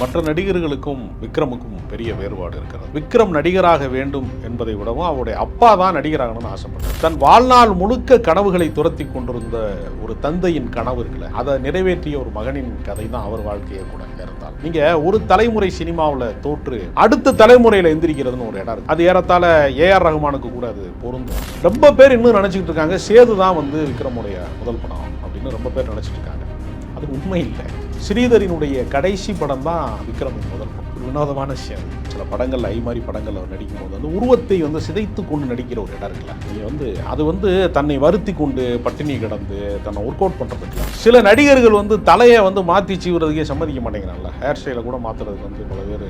மற்ற நடிகர்களுக்கும் விக்ரமுக்கும் பெரிய வேறுபாடு இருக்கிறது. விக்ரம் நடிகராக வேண்டும் என்பதை விடவும் அவருடைய அப்பா தான் நடிகராகணும்னு ஆசைப்பட்டார் தன் வாழ்நாள் முழுக்க கனவுகளை துரத்தி கொண்டிருந்த ஒரு தந்தையின் கனவு இருக்குல்ல அதை நிறைவேற்றிய ஒரு மகனின் கதை தான் அவர் வாழ்க்கையை கூட இருந்தால் நீங்க ஒரு தலைமுறை சினிமாவில் தோற்று அடுத்த தலைமுறையில் எந்திரிக்கிறதுன்னு ஒரு இடம் இருக்கு. அது ஏ ஏஆர் ரஹ்மானுக்கு கூட அது பொருந்தும். ரொம்ப பேர் இன்னும் நினச்சிக்கிட்டு இருக்காங்க சேது தான் வந்து விக்ரமுடைய முதல் படம் அப்படின்னு ரொம்ப பேர் நினைச்சிட்டு இருக்காங்க. அது உண்மை இல்லை. ஸ்ரீதரினுடைய கடைசி படம் தான் விக்ரம் முதல் ஒரு வினோதமான விஷயம். சில படங்கள் ஐ மாதிரி படங்கள் அவர் நடிக்கும் போது அந்த உருவத்தை வந்து சிதைத்து கொண்டு நடிக்கிற ஒரு இடம் இருக்குல்ல. நீங்க வந்து அது வந்து தன்னை வருத்தி கொண்டு பட்டினி கிடந்து தன்னை ஒர்க் அவுட் பண்ணுறதுக்கு சில நடிகர்கள் வந்து தலையை வந்து மாற்றி சீவுறதுக்கே சம்மதிக்க மாட்டேங்கிறாங்கல்ல. ஹேர் ஸ்டைலை கூட மாற்றுறதுக்கு வந்து பல பேர்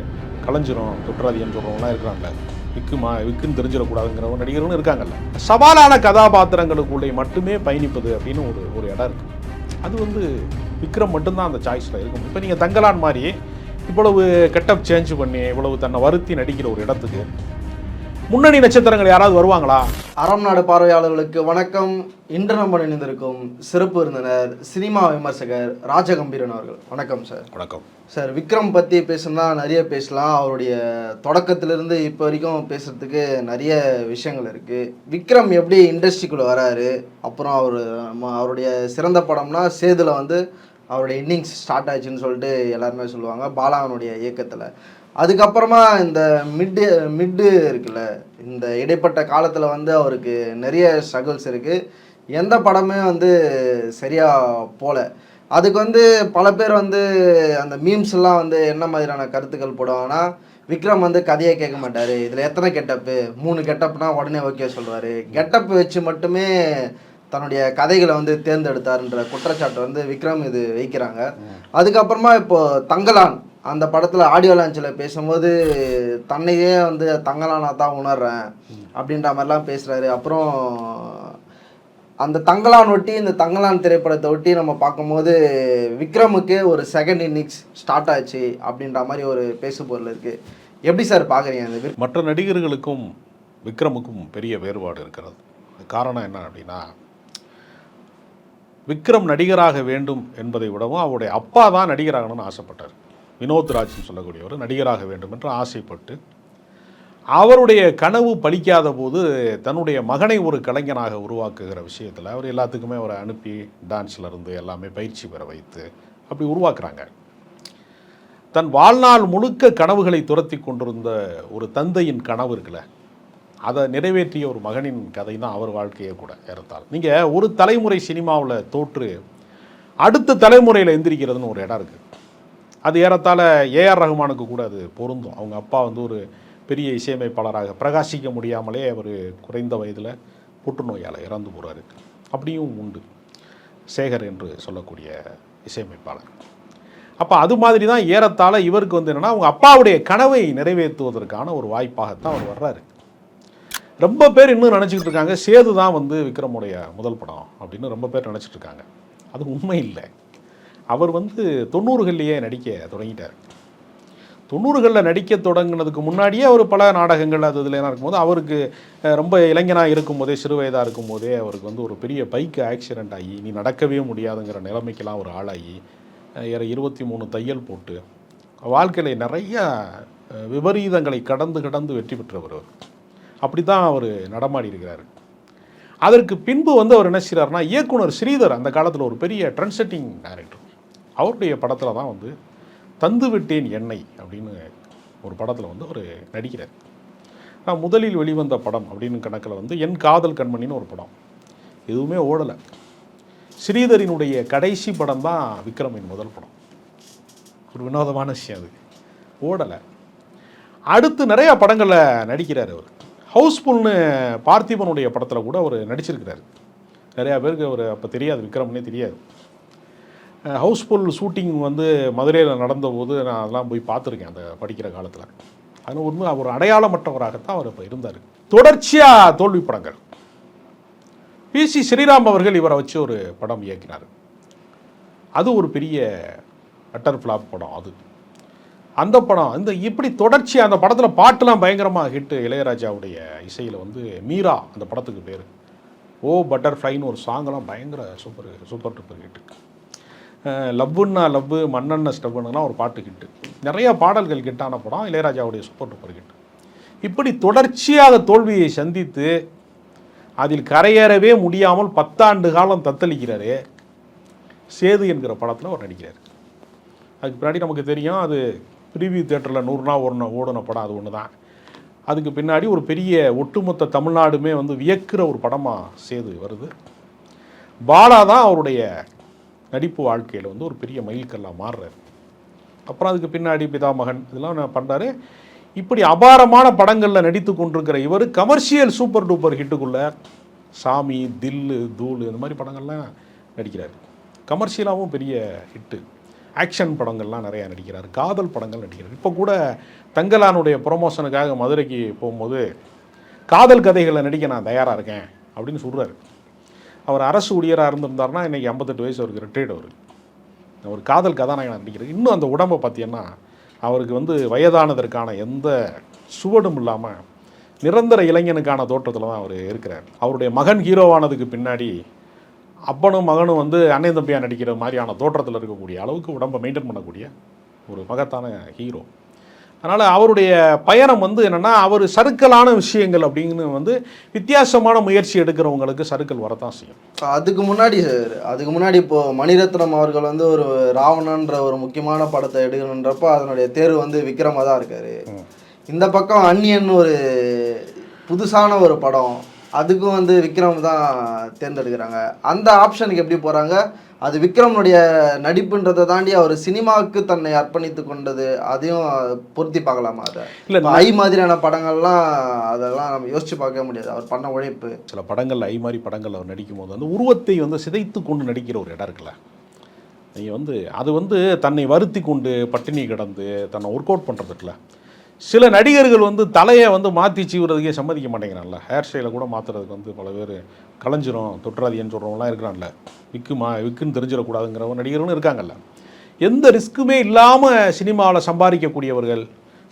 கலைஞ்சிரும் தொற்றாதின்னு சொல்கிறவங்களாம் இருக்கிறாங்க விக்குமா விக்குன்னு தெரிஞ்சிடக்கூடாதுங்கிறவங்க நடிகர்களும் இருக்காங்கல்ல. சவாலான கதாபாத்திரங்களுக்குள்ளே மட்டுமே பயணிப்பது அப்படின்னு ஒரு ஒரு இடம் இருக்குது அது வந்து விக்ரம் மட்டும்தான் அந்த சாய்ஸில் இருக்கும். இப்போ நீங்கள் தங்கலான் மாதிரி இவ்வளவு கெட்டப் சேஞ்ச் பண்ணி இவ்வளவு தன்னை வருத்தி நடிக்கிற ஒரு இடத்துக்கு முன்னணி நட்சத்திரங்கள் யாராவது வருவாங்களா? அறம் நாடு பார்வையாளர்களுக்கு வணக்கம். இன்று நம்ம இணைந்திருக்கும் சிறப்பு விருந்தினர் சினிமா விமர்சகர் ராஜகம்பீரன் அவர்கள். வணக்கம் சார் வணக்கம். சார் விக்ரம் பற்றி பேசணும்னா நிறைய பேசலாம். அவருடைய தொடக்கத்திலிருந்து இப்போ வரைக்கும் பேசுறதுக்கு நிறைய விஷயங்கள் இருக்குது விக்ரம் எப்படி இண்டஸ்ட்ரிக்குள்ளே வராரு? அப்புறம் அவர் அவருடைய சிறந்த படம்னா சேதுல வந்து அவருடைய இன்னிங்ஸ் ஸ்டார்ட் ஆச்சுன்னு சொல்லிட்டு எல்லாருமே சொல்லுவாங்க. பாலாவனுடைய இயக்கத்தில். அதுக்கப்புறமா இந்த மிட்டு மிட்டு இருக்குல்ல இந்த இடைப்பட்ட காலத்தில் வந்து அவருக்கு நிறைய ஸ்ட்ரகிள்ஸ் இருக்குது எந்த படமே வந்து சரியாக போல. அதுக்கு வந்து பல பேர் வந்து அந்த மீம்ஸ் எல்லாம் வந்து என்ன மாதிரியான கருத்துக்கள் போடுவாங்கன்னா விக்ரம் வந்து கதையை கேட்க மாட்டார். இதில் எத்தனை கெட்டப்பு மூணு கெட்டப்னா உடனே ஓகே சொல்லுவார் கெட்டப் வச்சு மட்டுமே தன்னுடைய கதைகளை வந்து தேர்ந்தெடுத்தாருன்ற குற்றச்சாட்டு வந்து விக்ரம் இது வைக்கிறாங்க. அதுக்கப்புறமா இப்போ தங்கலான் அந்த படத்தில் ஆடியோ லான்ச்சில் பேசும்போது தன்னையே வந்து தங்கலானா தான் உணர்றேன் அப்படின்ற மாதிரிலாம் பேசுகிறாரு அப்புறம் அந்த தங்கலான் ஒட்டி இந்த தங்கலான் திரைப்படத்தை ஒட்டி நம்ம பார்க்கும்போது விக்ரமுக்கு ஒரு செகண்ட் இன்னிங்ஸ் ஸ்டார்ட் ஆச்சு அப்படின்ற மாதிரி ஒரு பேசுபொருள் இருக்குது எப்படி சார் பார்க்குறீங்க அந்த மற்ற நடிகர்களுக்கும் விக்ரமுக்கும் பெரிய வேறுபாடு இருக்கிறது. காரணம் என்ன அப்படின்னா விக்ரம் நடிகராக வேண்டும் என்பதை விடவும் அவருடைய அப்பா தான் நடிகராகணும்னு ஆசைப்பட்டார். வினோத் ராஜ்னு சொல்லக்கூடியவர் நடிகராக வேண்டும் என்று ஆசைப்பட்டு அவருடைய கனவு பலிக்காத போது தன்னுடைய மகனை ஒரு கலைஞனாக உருவாக்குகிற விஷயத்தில் அவர் எல்லாத்துக்குமே அவரை அனுப்பி டான்ஸ்ல இருந்து எல்லாமே பயிற்சி பெற வைத்து அப்படி உருவாக்குறாங்க. தன் வாழ்நாள் முழுக்க கனவுகளை துரத்தி கொண்டிருந்த ஒரு தந்தையின் கனவு இருக்குல்ல அதை நிறைவேற்றிய ஒரு மகனின் கதை தான் அவர் வாழ்க்கையே கூட ஏறத்தால் நீங்கள் ஒரு தலைமுறை சினிமாவில் தோற்று அடுத்த தலைமுறையில் எந்திரிக்கிறதுன்னு ஒரு இடம் இருக்குது அது ஏறத்தாழ ஏஆர் ரஹ்மானுக்கு கூட அது பொருந்தும். அவங்க அப்பா வந்து ஒரு பெரிய இசையமைப்பாளராக பிரகாசிக்க முடியாமலே அவர் குறைந்த வயதில் புற்றுநோயால் இறந்து போகிறாரு அப்படியும் உண்டு. சேகர் என்று சொல்லக்கூடிய இசையமைப்பாளர். அப்போ அது மாதிரி தான் ஏறத்தாழ இவருக்கு வந்து என்னென்னா அவங்க அப்பாவுடைய கனவை நிறைவேற்றுவதற்கான ஒரு வாய்ப்பாகத்தான் அவர் வர்றாரு. ரொம்ப பேர் இன்னும் நினச்சிக்கிட்டு இருக்காங்க. சேது தான் வந்து விக்ரமுடைய முதல் படம் அப்படின்னு ரொம்ப பேர் நினச்சிட்டு இருக்காங்க. அது உண்மை இல்லை. அவர் வந்து தொண்ணூறுகள்லேயே நடிக்க தொடங்கிட்டார். தொண்ணூறுகளில் நடிக்க தொடங்கினதுக்கு முன்னாடியே அவர் பல நாடகங்கள் அது இதில் இருக்கும்போது அவருக்கு ரொம்ப இளைஞனாக இருக்கும்போதே சிறு வயதாக இருக்கும்போதே அவருக்கு வந்து ஒரு பெரிய பைக்கு ஆக்சிடென்ட் ஆகி நீ நடக்கவே முடியாதுங்கிற நிலைமைக்கெல்லாம் ஒரு ஆளாகி ஏற இருபத்தி மூணு தையல் போட்டு வாழ்க்கையில் நிறைய விபரீதங்களை கடந்து கடந்து வெற்றி பெற்றவர் அவர். அப்படி தான் அவர் நடமாடி இருக்கிறார் அதற்கு பின்பு வந்து அவர் என்ன செய்கிறாருன்னா இயக்குனர் ஸ்ரீதர் அந்த காலத்தில் ஒரு பெரிய ட்ரெண்ட் செட்டிங் டைரக்டர் அவருடைய படத்தில் தான் வந்து தந்து விட்டேன் எண்ணெய் அப்படின்னு ஒரு படத்தில் வந்து அவர் நடிக்கிறார். நான் முதலில் வெளிவந்த படம் அப்படின்னு கணக்கில் வந்து என் காதல் கண்மணின்னு ஒரு படம். எதுவுமே ஓடலை. ஸ்ரீதரினுடைய கடைசி படம் தான் விக்ரமின் முதல் படம். ஒரு வினோதமான விஷயம் அது. ஓடலை. அடுத்து நிறையா படங்களில் நடிக்கிறார் அவர். ஹவுஸ்ஃபுல்னு பார்த்திபனுடைய படத்தில் கூட அவர் நடிச்சிருக்கிறார். நிறையா பேருக்கு அவர் அப்போ தெரியாது விக்ரம்னே தெரியாது. ஹவுஸ்ஃபுல் ஷூட்டிங் வந்து மதுரையில் நடந்தபோது நான் அதெல்லாம் போய் பார்த்துருக்கேன் அந்த படிக்கிற காலத்தில். அது உண்மை அவர் அடையாளமற்றவராகத்தான் அவர் இப்போ இருந்தார். தொடர்ச்சியாக தோல்வி படங்கள். பி. சி. ஸ்ரீராம் அவர்கள் இவரை வச்சு ஒரு படம் இயக்கினார். அது ஒரு பெரிய அட்டர் ஃப்ளாப் படம் அது. அந்த படம் இந்த இப்படி தொடர்ச்சி அந்த படத்தில் பாட்டுலாம் பயங்கரமாக ஹிட்டு இளையராஜாவுடைய இசையில் வந்து மீரா அந்த படத்துக்கு பேர். ஓ பட்டர்ஃப்ளைன்னு ஒரு சாங்கெல்லாம் பயங்கர சூப்பர் சூப்பர் டூப்பர் ஹிட்டு லவ்வுன்னா லவ்வு மண்ணெண்ண ஸ்டவ்னுலாம் ஒரு பாட்டு ஹிட்டு நிறைய பாடல்கள் ஹிட்டான படம் இளையராஜாவுடைய சூப்பர் டூப்பர் ஹிட் இப்படி தொடர்ச்சியாக தோல்வியை சந்தித்து அதில் கரையேறவே முடியாமல் பத்தாண்டு காலம் தத்தளிக்கிறாரு சேது என்கிற படத்தில் அவர் நடிக்கிறார். அதுக்கு பின்னாடி நமக்கு தெரியும் அது ப்ரீவியூ தேட்டரில் நூறு நாள் ஓடின ஓடின படம் அது ஒன்று தான். அதுக்கு பின்னாடி ஒரு பெரிய ஒட்டுமொத்த தமிழ்நாடுமே வந்து வியக்கிற ஒரு படமாக சேது வருது. பாலா தான் அவருடைய நடிப்பு வாழ்க்கையில் வந்து ஒரு பெரிய மைல்கல்லாக மாறுறாரு. அப்புறம் அதுக்கு பின்னாடி பிதாமகன் இதெல்லாம் நான் பண்ணுறாரு இப்படி அபாரமான படங்களில் நடித்து கொண்டிருக்கிற இவர் கமர்ஷியல் சூப்பர் டூப்பர் ஹிட்டுக்குள்ளே சாமி தில்லு தூள் இந்த மாதிரி படங்கள்லாம் நடிக்கிறார். கமர்ஷியலாகவும் பெரிய ஹிட்டு. ஆக்ஷன் படங்கள்லாம் நிறையா நடிக்கிறார் காதல் படங்கள் நடிக்கிறார். இப்போ கூட தங்கலானுடைய ப்ரொமோஷனுக்காக மதுரைக்கு போகும்போது காதல் கதைகளை நடிக்க நான் தயாராக இருக்கேன் அப்படின்னு சொல்கிறாரு அவர் அரசு ஊழியராக இருந்திருந்தார்னா இன்றைக்கி ஐம்பத்தெட்டு வயசு அவருக்கு ரிட்டையர்டு அவர். ஒரு காதல் கதாநாயகனாக நடிக்கிறார். இன்னும் அந்த உடம்பை பார்த்தீங்கன்னா அவருக்கு வந்து வயதானதற்கான எந்த சுவடும் இல்லாமல் நிரந்தர இளைஞனுக்கான தோற்றத்தில் தான் அவர் இருக்கிறார். அவருடைய மகன் ஹீரோவானதுக்கு பின்னாடி அப்பனும் மகனும் வந்து அண்ணன் தம்பியாக நடிக்கிற மாதிரியான தோற்றத்தில் இருக்கக்கூடிய அளவுக்கு உடம்பை மெயின்டைன் பண்ணக்கூடிய ஒரு மகத்தான ஹீரோ அதனால் அவருடைய பயணம் வந்து என்னென்னா அவர் சறுக்கலான விஷயங்கள் அப்படின்னு வந்து வித்தியாசமான முயற்சி எடுக்கிறவங்களுக்கு சறுக்கல் வரத்தான் செய்யும். அதுக்கு முன்னாடி சார் அதுக்கு முன்னாடி இப்போ மணிரத்னம் அவர்கள் வந்து ஒரு ராவணன்ற ஒரு முக்கியமான படத்தை எடுக்கணுன்றப்போ அதனுடைய தேர்வு வந்து விக்ரமா தான் இருக்காரு இந்த பக்கம் அந்நியன் ஒரு புதுசான ஒரு படம் அதுக்கும் வந்து விக்ரம் தான் தேர்ந்தெடுக்கிறாங்க. அந்த ஆப்ஷனுக்கு எப்படி போகிறாங்க அது விக்ரமுடைய நடிப்புன்றதை தாண்டி அவர் சினிமாவுக்கு தன்னை அர்ப்பணித்து கொண்டது அதையும் பொருத்தி பார்க்கலாமா அதை? இல்ல, ஐ மாதிரியான படங்கள்லாம் அதெல்லாம் நம்ம யோசிச்சு பார்க்க முடியாது. அவர் பண்ண உழைப்பு. சில படங்கள் ஐ மாதிரி படங்கள் அவர் நடிக்கும் போது அந்த உருவத்தை வந்து சிதைத்து கொண்டு நடிக்கிற ஒரு இடம் இருக்குல்ல. நீங்கள் வந்து அது வந்து தன்னை வருத்தி கொண்டு பட்டினி கிடந்து தன்னை ஒர்க் அவுட் பண்ணுறது இருக்குல்ல சில நடிகர்கள் வந்து தலையை வந்து மாற்றி சீவுறதுக்கே சம்மதிக்க மாட்டேங்கிறான்ல. ஹேர் ஸ்டைலை கூட மாற்றுறதுக்கு வந்து பல பேர் கலைஞ்சிரும் தொற்றாதியன்னு சொல்கிறவங்களாம் இருக்கிறான்ல. விக்கு மா விக்குன்னு தெரிஞ்சிடக்கூடாதுங்கிறவங்க நடிகர்களும் இருக்காங்கல்ல. எந்த ரிஸ்க்குமே இல்லாமல் சினிமாவில் சம்பாதிக்கக்கூடியவர்கள்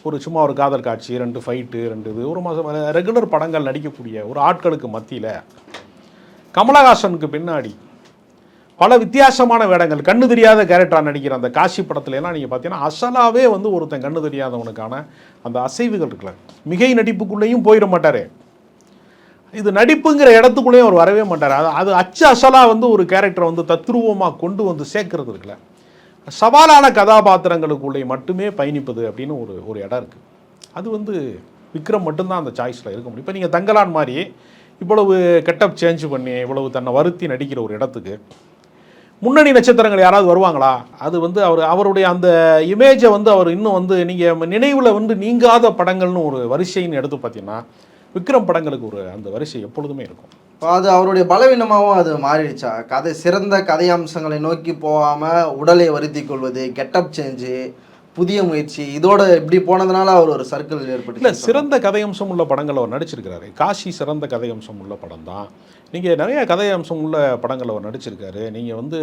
ஒரு சும்மா ஒரு காதல் காட்சி ரெண்டு ஃபைட்டு ரெண்டு இது ஒரு மாதம் ரெகுலர் படங்கள் நடிக்கக்கூடிய ஒரு ஆட்களுக்கு மத்தியில் கமலஹாசனுக்கு பின்னாடி பல வித்தியாசமான வேடங்கள். கண்ணு தெரியாத கேரக்டராக நடிக்கிற அந்த காசி படத்துலலாம் நீங்கள் பார்த்தீங்கன்னா அசலாவே வந்து ஒருத்தன் கண்ணு தெரியாதவனுக்கான அந்த அசைவுகள் இருக்குல்ல. மிகை நடிப்புக்குள்ளேயும் போயிட மாட்டார். இது நடிப்புங்கிற இடத்துக்குள்ளேயும் அவர் வரவே மாட்டார். அது அது அச்சு அசலாக வந்து ஒரு கேரக்டரை வந்து தத்ரூபமாக கொண்டு வந்து சேர்க்கறது இருக்குல்ல. சவாலான கதாபாத்திரங்களுக்குள்ளே மட்டுமே பயணிப்பது அப்படின்னு ஒரு ஒரு இடம் இருக்குது அது வந்து விக்ரம் மட்டும்தான் அந்த சாய்ஸில் இருக்க முடியும். இப்போ நீங்கள் தங்கலான் மாதிரி இவ்வளவு கெட்டப் சேஞ்ச் பண்ணி இவ்வளவு தன்னை வருத்தி நடிக்கிற ஒரு இடத்துக்கு முன்னணி நட்சத்திரங்கள் யாராவது வருவாங்களா? அது வந்து அவர் அவருடைய அந்த இமேஜை வந்து அவர் இன்னும் வந்து நீங்கள் நினைவில் வந்து நீங்காத படங்கள்னு ஒரு வரிசைன்னு எடுத்து பார்த்தீங்கன்னா விக்ரம் படங்களுக்கு ஒரு அந்த வரிசை எப்பொழுதுமே இருக்கும். அது அவருடைய பலவீனமாகவும் அது மாறிடுச்சா? கதை சிறந்த கதையம்சங்களை நோக்கி போகாமல் உடலை வருத்தி கொள்வது கெட்டப் சேஞ்சு புதிய முயற்சி இதோட இப்படி போனதுனால அவர் ஒரு சர்க்கிள் இல்லை ஏற்பட்டு சிறந்த கதையம்சம் உள்ள படங்கள் அவர் நடிச்சிருக்கிறாரு. காஷி சிறந்த கதையம்சம் உள்ள படம் தான். நீங்கள் நிறைய கதையம்சம் உள்ள படங்கள் அவர் நடிச்சிருக்காரு. நீங்கள் வந்து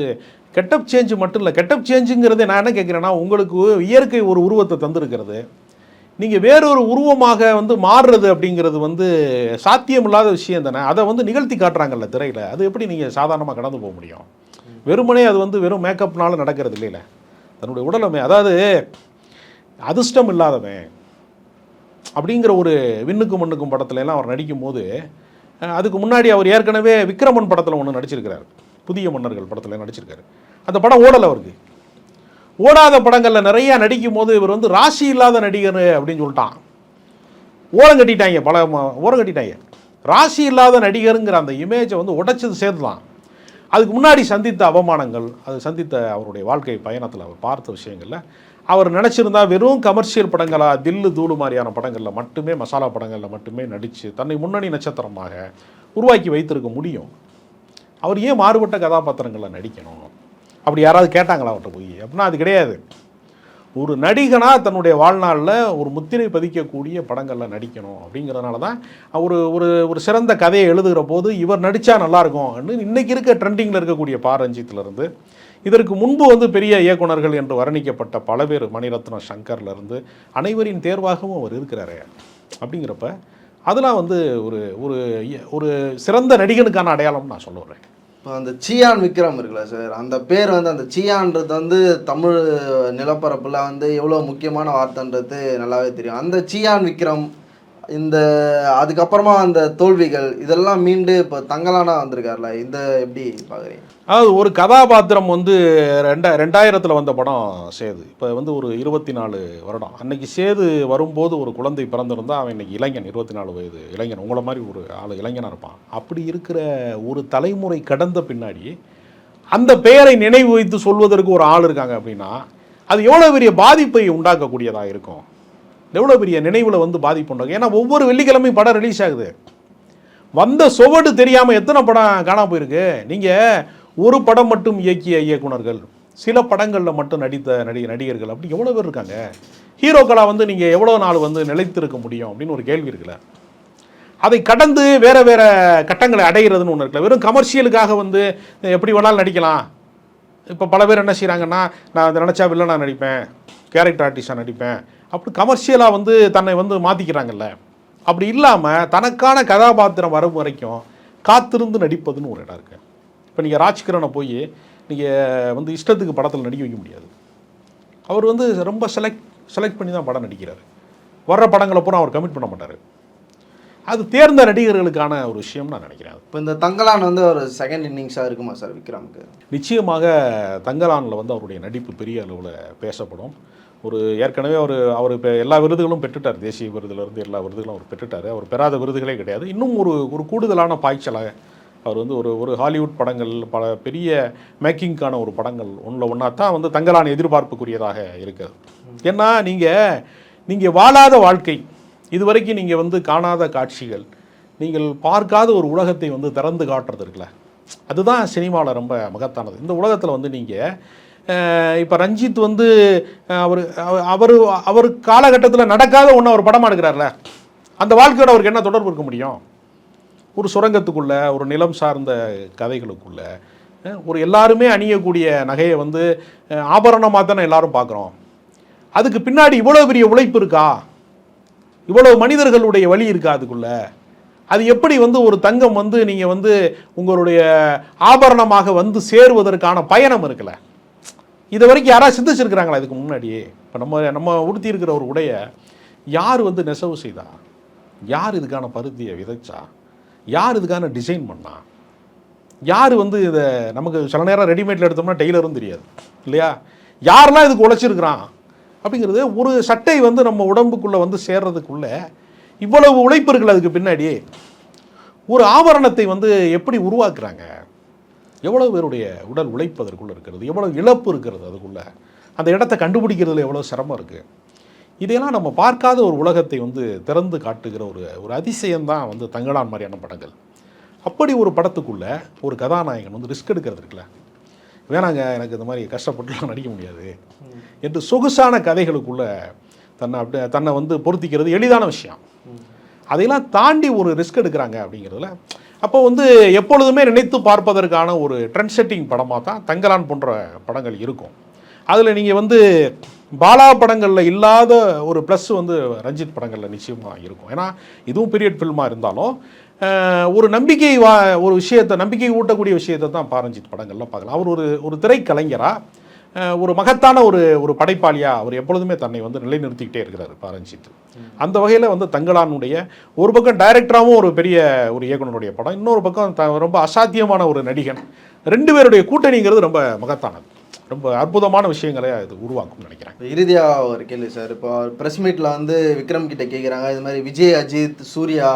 கெட்டப் சேஞ்சு மட்டும் இல்லை கெட்டப் சேஞ்சுங்கிறதே நான் என்ன கேட்குறேன்னா உங்களுக்கு இயற்கை ஒரு உருவத்தை தந்திருக்கிறது. நீங்கள் வேறொரு உருவமாக வந்து மாறுறது அப்படிங்கிறது வந்து சாத்தியமில்லாத விஷயம் தானே. அதை வந்து நிகழ்த்தி காட்டுறாங்கல்ல திரையில். அது எப்படி நீங்கள் சாதாரணமாக கடந்து போக முடியும்? வெறுமனே அது வந்து வெறும் மேக்கப்னால நடக்கிறது இல்லைல்ல தன்னுடைய உடலமை அதாவது அதிர்ஷ்டம் இல்லாதவன் அப்படிங்கிற ஒரு விண்ணுக்கும் மண்ணுக்கும் படத்துலலாம் அவர் நடிக்கும்போது அதுக்கு முன்னாடி அவர் ஏற்கனவே விக்ரமன் படத்தில் ஒன்று நடிச்சிருக்கிறார். புதிய மன்னர்கள் படத்தில் நடிச்சிருக்காரு. அந்த படம் ஓடலை அவருக்கு. ஓடாத படங்களில் நிறையா நடிக்கும் போது இவர் வந்து ராசி இல்லாத நடிகர் அப்படின்னு சொல்லிட்டான். ஓரம் கட்டிட்டாங்க பல ம- ஓரம் கட்டிட்டாங்க. ராசி இல்லாத நடிகருங்கிற அந்த இமேஜை வந்து உடைச்சது சேர்த்துலாம் அதுக்கு முன்னாடி சந்தித்த அவமானங்கள் அது சந்தித்த அவருடைய வாழ்க்கை பயணத்தில் அவர் பார்த்த விஷயங்களில் அவர் நினச்சிருந்தா வெறும் கமர்ஷியல் படங்களாக தில்லு தூளு மாதிரியான படங்களில் மட்டுமே மசாலா படங்களில் மட்டுமே நடித்து தன்னை முன்னணி நட்சத்திரமாக உருவாக்கி வைத்திருக்க முடியும். அவர் ஏன் மாறுபட்ட கதாபாத்திரங்களில் நடிக்கணும்? அப்படி யாராவது கேட்டாங்களா அவர்கிட்ட போய்? அப்படின்னா அது கிடையாது. ஒரு நடிகனாக தன்னுடைய வாழ்நாளில் ஒரு முத்திரை பதிக்கக்கூடிய படங்களில் நடிக்கணும் அப்படிங்கிறதுனால தான் ஒரு ஒரு ஒரு சிறந்த கதையை எழுதுகிற போது இவர் நடித்தா நல்லாயிருக்கும் இன்றைக்கி இருக்க ட்ரெண்டிங்கில் இருக்கக்கூடிய பா. ரஞ்சித்லேருந்து இதற்கு முன்பு வந்து பெரிய இயக்குனர்கள் என்று வர்ணிக்கப்பட்ட பல பேர் மணிரத்னம் சங்கர்லேருந்து அனைவரின் தேர்வாகவும் அவர் இருக்கிறாரு அப்படிங்கிறப்ப அதெல்லாம் வந்து ஒரு ஒரு ஒரு சிறந்த நடிகனுக்கான அடையாளம் நான் சொல்லுறேன் இப்போ அந்த சியான் விக்ரம் இருக்குல்ல சார் அந்த பேர் வந்து அந்த சியான்றது வந்து தமிழ் நிலப்பரப்பில் வந்து எவ்வளோ முக்கியமான வார்த்தைன்றது நல்லாவே தெரியும். அந்த சியான் விக்ரம் இந்த அதுக்கப்புறமா அந்த தோல்விகள் இதெல்லாம் மீண்டு இப்போ தங்கலானா வந்திருக்காருல இந்த எப்படி பார்க்குறீங்க அதாவது ஒரு கதாபாத்திரம் வந்து ரெண்டா ரெண்டாயிரத்தில் வந்த படம் சேது. இப்போ வந்து ஒரு இருபத்தி நாலு வருடம். அன்னைக்கு சேது வரும்போது ஒரு குழந்தை பிறந்திருந்தால் அவன் இன்னைக்கு இளைஞன் இருபத்தி நாலு வயது இளைஞன். உங்களை மாதிரி ஒரு ஆள் இளைஞனாக இருப்பான். அப்படி இருக்கிற ஒரு தலைமுறை கடந்த பின்னாடி அந்த பெயரை நினைவு வைத்து சொல்வதற்கு ஒரு ஆள் இருக்காங்க அப்படின்னா அது எவ்வளோ பெரிய பாதிப்பை உண்டாக்கக்கூடியதாக இருக்கும்? எவ்வளோ பெரிய நினைவில் வந்து பாதிப்பு உண்டாகும்? ஏன்னா ஒவ்வொரு வெள்ளிக்கிழமையும் படம் ரிலீஸ் ஆகுது. வந்த சுவடு தெரியாமல் எத்தனை படம் காணாம போயிருக்கு? நீங்கள் ஒரு படம் மட்டும் இயக்கிய இயக்குனர்கள் சில படங்களில் மட்டும் நடித்த நடிகை நடிகர்கள் அப்படி எவ்வளோ பேர் இருக்காங்க? ஹீரோக்களாக வந்து நீங்கள் எவ்வளோ நாள் வந்து நிலைத்திருக்க முடியும் அப்படின்னு ஒரு கேள்வி இருக்குல்ல. அதை கடந்து வேற வேற கட்டங்களை அடைகிறதுன்னு ஒன்று இருக்குல்ல. வெறும் கமர்ஷியலுக்காக வந்து எப்படி வேணாலும் நடிக்கலாம். இப்போ பல பேர் என்ன செய்கிறாங்கன்னா நான் அதை நினச்சா நான் நடிப்பேன் கேரக்டர் ஆர்டிஸ்டாக நடிப்பேன். அப்படி கமர்ஷியலாக வந்து தன்னை வந்து மாற்றிக்கிறாங்கல்ல அப்படி இல்லாமல் தனக்கான கதாபாத்திரம் வரும் வரைக்கும் காத்திருந்து நடிப்பதுன்னு ஒரு இடம் இருக்குது இப்போ நீங்கள் ராஜ்கிரனை போய் நீங்கள் வந்து இஷ்டத்துக்கு படத்தில் நடிக்க வைக்க முடியாது. அவர் வந்து ரொம்ப செலக்ட் செலக்ட் பண்ணி தான் படம் நடிக்கிறார். வர்ற படங்களை பூரா அவர் கமிட் பண்ண மாட்டார். அது தேர்ந்த நடிகர்களுக்கான ஒரு விஷயம் நான் நினைக்கிறேன். இப்போ இந்த தங்கலான் வந்து ஒரு செகண்ட் இன்னிங்ஸாக இருக்குமா சார் விக்ரமுக்கு? நிச்சயமாக தங்கலானில் வந்து அவருடைய நடிப்பு பெரிய அளவில் பேசப்படும். ஒரு ஏற்கனவே அவர் அவர் இப்போ எல்லா விருதுகளும் பெற்றுட்டார். தேசிய விருதுலேருந்து எல்லா விருதுகளும் அவர் பெற்றுட்டார். அவர் பெறாத விருதுகளே கிடையாது. இன்னும் ஒரு ஒரு கூடுதலான பாய்ச்சலாக அவர் வந்து ஒரு ஒரு ஹாலிவுட் படங்கள் பல பெரிய மேக்கிங்க்கான ஒரு படங்கள் ஒன்றில் ஒன்றா தான் வந்து தங்கலான் எதிர்பார்ப்புக்குரியதாக இருக்குது ஏன்னா நீங்கள் நீங்கள் வாழாத வாழ்க்கை இதுவரைக்கும் நீங்கள் வந்து காணாத காட்சிகள் நீங்கள் பார்க்காத ஒரு உலகத்தை வந்து திறந்து காட்டுறது இருக்குல்ல? அதுதான் சினிமாவில் ரொம்ப மகத்தானது. இந்த உலகத்தில் வந்து நீங்கள் இப்போ ரஞ்சித் வந்து அவர் அவர் அவர் காலகட்டத்தில் நடக்காத ஒன்று அவர் படமாக எடுக்கிறார்ல? அந்த வாழ்க்கையோட அவருக்கு என்ன தொடர்பு இருக்க முடியும்? ஒரு சுரங்கத்துக்குள்ள ஒரு நிலம் சார்ந்த கதைகளுக்குள்ள ஒரு எல்லாருமே அணியக்கூடிய நகையை வந்து ஆபரணமாக தானே எல்லாரும் பார்க்குறோம். அதுக்கு பின்னாடி இவ்வளோ பெரிய உழைப்பு இருக்கா? இவ்வளவு மனிதர்களுடைய வழி இருக்கா அதுக்குள்ள. அது எப்படி வந்து ஒரு தங்கம் வந்து நீங்கள் வந்து உங்களுடைய ஆபரணமாக வந்து சேருவதற்கான பயணம் இருக்குல்ல. இது வரைக்கும் யாராவது சிந்திச்சிருக்கிறாங்களா இதுக்கு முன்னாடியே? இப்போ நம்ம நம்ம உடுத்தி இருக்கிற ஒரு உடையை யார் வந்து நெசவு செய்தா? யார் இதுக்கான பருத்தியை விதைச்சா? யார் இதுக்கான டிசைன் பண்ணா? யார் வந்து இதை நமக்கு சில நேரம் ரெடிமேடில் எடுத்தோம்னா டெய்லரும் தெரியாது. இல்லையா? யாரெல்லாம் இதுக்கு உழைச்சிருக்கிறான்? அப்படிங்கிறது ஒரு சட்டை வந்து நம்ம உடம்புக்குள்ளே வந்து சேர்றதுக்குள்ளே இவ்வளவு உழைப்பு அதுக்கு பின்னாடி ஒரு ஆபரணத்தை வந்து எப்படி உருவாக்குறாங்க? எவ்வளோ பேருடைய உடல் உழைப்பு அதற்குள்ளே இருக்கிறது? எவ்வளோ இழப்பு இருக்கிறது அதுக்குள்ளே? அந்த இடத்த கண்டுபிடிக்கிறதுல எவ்வளோ சிரமம் இருக்குது இதையெல்லாம் நம்ம பார்க்காத ஒரு உலகத்தை வந்து திறந்து காட்டுகிற ஒரு ஒரு அதிசயம்தான் வந்து தங்களான் மாதிரியான படங்கள். அப்படி ஒரு படத்துக்குள்ளே ஒரு கதாநாயகன் வந்து ரிஸ்க் எடுக்கிறது இருக்குல்ல? வேணாங்க எனக்கு இந்த மாதிரி கஷ்டப்பட்டுலாம் நடிக்க முடியாது. என்று சொகுசான கதைகளுக்குள்ள தன்னை அப்படி தன்னை வந்து பொருத்திக்கிறது எளிதான விஷயம். அதையெல்லாம் தாண்டி ஒரு ரிஸ்க் எடுக்கிறாங்க அப்படிங்கிறதுல அப்போ வந்து எப்பொழுதுமே நினைத்து பார்ப்பதற்கான ஒரு ட்ரெண்ட் செட்டிங் படமாக தான் தங்கலான் போன்ற படங்கள் இருக்கும். அதில் நீங்கள் வந்து பாலா படங்களில் இல்லாத ஒரு ப்ளஸ் வந்து ரஞ்சித் படங்களில் நிச்சயமாக இருக்கும். ஏன்னா இதுவும் பீரியட் ஃபில்மாக இருந்தாலும் ஒரு நம்பிக்கை வா ஒரு விஷயத்தை நம்பிக்கை ஊட்டக்கூடிய விஷயத்தை தான் பாரஞ்சித் படங்கள்லாம் பார்க்கலாம். அவர் ஒரு ஒரு திரைக்கலைஞராக ஒரு மகத்தான ஒரு ஒரு படைப்பாளியாக அவர் எப்பொழுதுமே தன்னை வந்து நிலைநிறுத்திக்கிட்டே இருக்கிறார் பாரஞ்சித். அந்த வகையில் வந்து தங்களானுடைய ஒரு பக்கம் டைரக்டராகவும் ஒரு பெரிய ஒரு இயக்குனருடைய படம் இன்னொரு பக்கம் த ரொம்ப அசாத்தியமான ஒரு நடிகன். ரெண்டு பேருடைய கூட்டணிங்கிறது ரொம்ப மகத்தானது. ரொம்ப அற்புதமான விஷயங்களை இது உருவாக்கும் நினைக்கிறேன். இறுதியாக ஒரு கேள்வி சார் இப்போ ப்ரெஸ் மீட்டில் வந்து விக்ரம் கிட்ட கேட்குறாங்க இது மாதிரி விஜய் அஜித் சூர்யா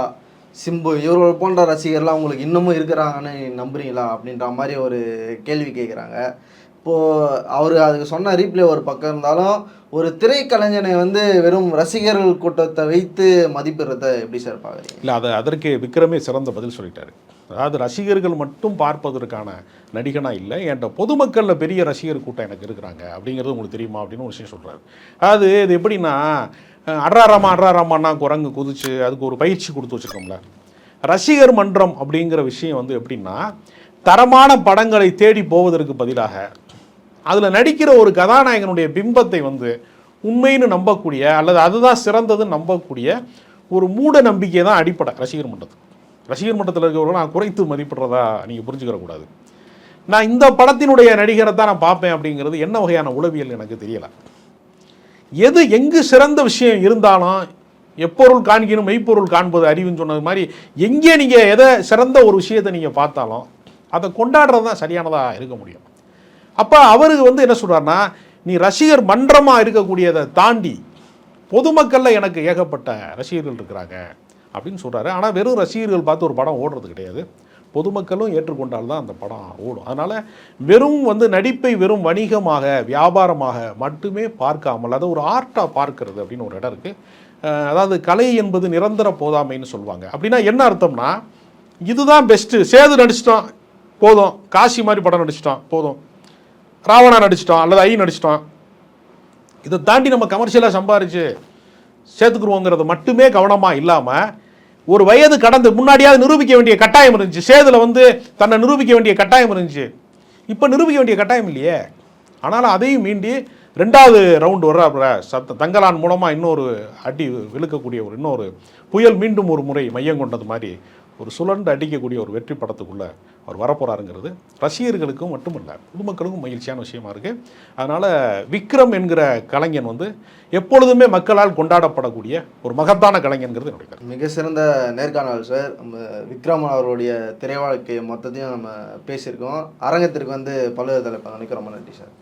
சிம்பு இவர்கள் போன்ற ரசிகர்லாம் உங்களுக்கு இன்னமும் இருக்கிறாங்கன்னு நம்புறீங்களா? அப்படின்ற மாதிரி ஒரு கேள்வி கேட்குறாங்க இப்போது அவர் அதுக்கு சொன்ன ரீப்ளே ஒரு பக்கம் இருந்தாலும் ஒரு திரைக்கலைஞனை வந்து வெறும் ரசிகர்கள் கூட்டத்தை வைத்து மதிப்பிடுறத எப்படி சார் பார்க்குறீங்க இல்லை அதை அதற்கு விக்ரமே சிறந்த பதில் சொல்லிட்டாரு. அதாவது ரசிகர்கள் மட்டும் பார்ப்பதற்கான நடிகனாக இல்லை என்கிட்ட பொதுமக்களில் பெரிய ரசிகர் கூட்டம் எனக்கு இருக்கிறாங்க. அப்படிங்கிறது உங்களுக்கு தெரியுமா? அப்படின்னு ஒரு விஷயம் சொல்கிறாரு அது இது எப்படின்னா அட்ராராமா அட்ராராமான்னா குரங்கு குதிச்சு அதுக்கு ஒரு பயிற்சி கொடுத்து வச்சுருக்கோம்ல. ரசிகர் மன்றம் அப்படிங்கிற விஷயம் வந்து எப்படின்னா தரமான படங்களை தேடி போவதற்கு பதிலாக அதில் நடிக்கிற ஒரு கதாநாயகனுடைய பிம்பத்தை வந்து உண்மைன்னு நம்பக்கூடிய அல்லது அதுதான் சிறந்ததுன்னு நம்பக்கூடிய ஒரு மூட நம்பிக்கை தான் அடிப்படை ரசிகர் மன்றத்துக்கு. ரசிகர் மன்றத்தில் இருக்கிறவங்க நான் குறைத்து மதிப்பிடுறதா நீங்கள் புரிஞ்சுக்கிற கூடாது. நான் இந்த படத்தினுடைய நடிகரை தான் நான் பார்ப்பேன் அப்படிங்கிறது என்ன வகையான உளவியல் எனக்கு தெரியலை. எது எங்கு சிறந்த விஷயம் இருந்தாலும் எப்பொருள் காண்கினும் மெய்ப்பொருள் காண்பது அறிவுன்னு சொன்னது மாதிரி எங்கே நீங்கள் எதை சிறந்த ஒரு விஷயத்தை நீங்கள் பார்த்தாலும் அதை கொண்டாடுறது தான் சரியானதாக இருக்க முடியும். அப்போ அவருக்கு வந்து என்ன சொல்கிறாருன்னா நீ ரசிகர் மன்றமாக இருக்கக்கூடியதை தாண்டி பொதுமக்களில் எனக்கு ஏகப்பட்ட ரசிகர்கள் இருக்கிறாங்க அப்படின்னு சொல்கிறாரு ஆனால் வெறும் ரசிகர்கள் பார்த்து ஒரு படம் ஓடுறது கிடையாது. பொதுமக்களும் ஏற்றுக்கொண்டால் தான் அந்த படம் ஓடும். அதனால் வெறும் வந்து நடிப்பை வெறும் வணிகமாக வியாபாரமாக மட்டுமே பார்க்காமல் அதை ஒரு ஆர்ட்டாக பார்க்கறது அப்படின்னு ஒரு இடம் இருக்குது அதாவது கலை என்பது நிரந்தர போதாமைன்னு சொல்லுவாங்க. அப்படின்னா என்ன அர்த்தம்னா இதுதான் பெஸ்ட்டு சேது நடிச்சிட்டோம் போதும். காசி மாதிரி படம் நடிச்சிட்டோம் போதும். ராவணா நடிச்சிட்டோம் அல்லது ஐ நடிச்சிட்டோம் இதை தாண்டி நம்ம கமர்ஷியலாக சம்பாரிச்சு சேர்த்துக்குருவோங்கிறது மட்டுமே கவனமாக இல்லாமல் ஒரு வயது கடந்து முன்னாடியாவது நிரூபிக்க வேண்டிய கட்டாயம் இருந்துச்சு. சேதுல வந்து தன்னை நிரூபிக்க வேண்டிய கட்டாயம் இருந்துச்சு. இப்போ நிரூபிக்க வேண்டிய கட்டாயம் இல்லையே. ஆனாலும் அதையும் மீண்டி ரெண்டாவது ரவுண்டு வர்ற சத்த தங்கலான் மூலமாக இன்னொரு அடி விழுக்கக்கூடிய ஒரு இன்னொரு புயல் மீண்டும் ஒரு முறை மையம் கொண்டது மாதிரி ஒரு சுழண்டு அடிக்கக்கூடிய ஒரு வெற்றி படத்துக்குள்ளே அவர் வரப்போகிறாருங்கிறது ரசிகர்களுக்கும் மட்டுமல்ல பொதுமக்களுக்கும் மகிழ்ச்சியான விஷயமா இருக்குது அதனால் விக்ரம் என்கிற கலைஞன் வந்து எப்பொழுதுமே மக்களால் கொண்டாடப்படக்கூடிய ஒரு மகத்தான கலைஞன்கிறது என்னுடைய கருத்து. மிக சிறந்த நேர்காணல் சார். நம்ம விக்ரம் அவருடைய திரை வாழ்க்கை மொத்தத்தையும் நம்ம பேசியிருக்கோம். அரங்கத்திற்கு வந்து பல்வேறு தலைப்பு ரொம்ப நன்றி சார்.